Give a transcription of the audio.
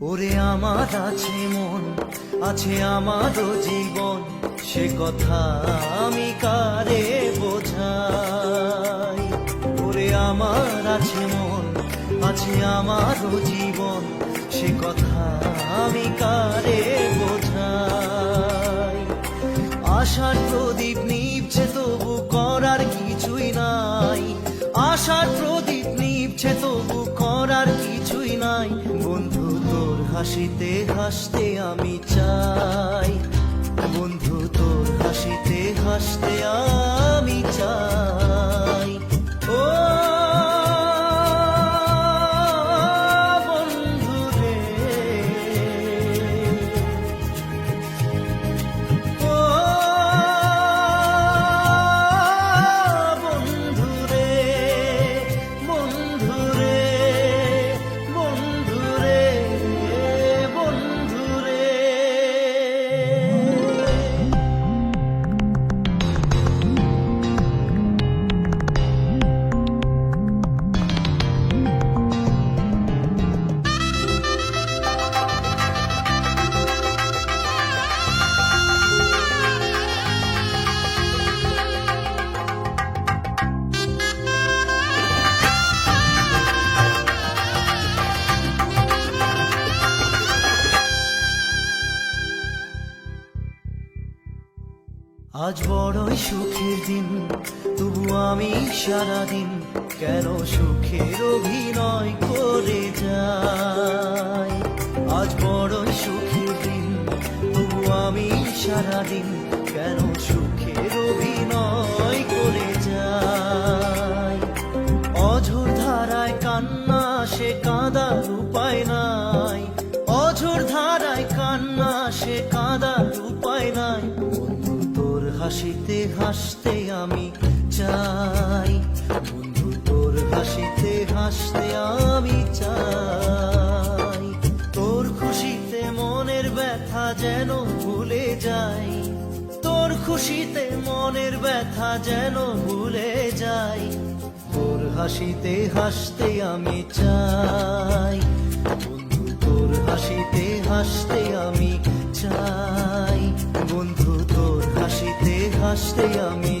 ওরে আমার আছে মন, আছে আমারও জীবন, সে কথা আমি কারে বোঝাই? ওরে আমার আছে মন, আছে আমারও জীবন, সে কথা আমি কারে বোঝাই? আশার প্রদীপ নিভছে তবু করার কিছুই নাই। আশার প্রদীপ নিভছে তবু করার কিছুই নাই। বন্ধু হাসিতে হাসতে আমি চাই। বন্ধু তোর হাসিতে হাসতে আমি চাই। আজ বড়ই সুখের দিন, তবু আমি সারাদিন কেন সুখের অভিনয় করে যাই? আজ বড়ই সুখের দিন, তবু আমি সারাদিন কেন সুখের অভিনয় করে যাই? অঝোর ধারায় কান্না, সে কাঁদার উপায় নাই। অঝোর ধারায় কান্না, সে কাঁদার হাসিতে হাসতে আমি চাই। বন্ধু, তোর হাসিতে হাসতে আমি চাই। তোর খুশিতে মনের ব্যথা যেন ভুলে যাই। তোর খুশিতে মনের ব্যথা যেন ভুলে যাই। তোর হাসিতে হাসতে আমি চাই। বন্ধু, তোর হাসিতে হাসতে আমি চাই বন্ধু তোর হাসিতে হাসতে আমি চাই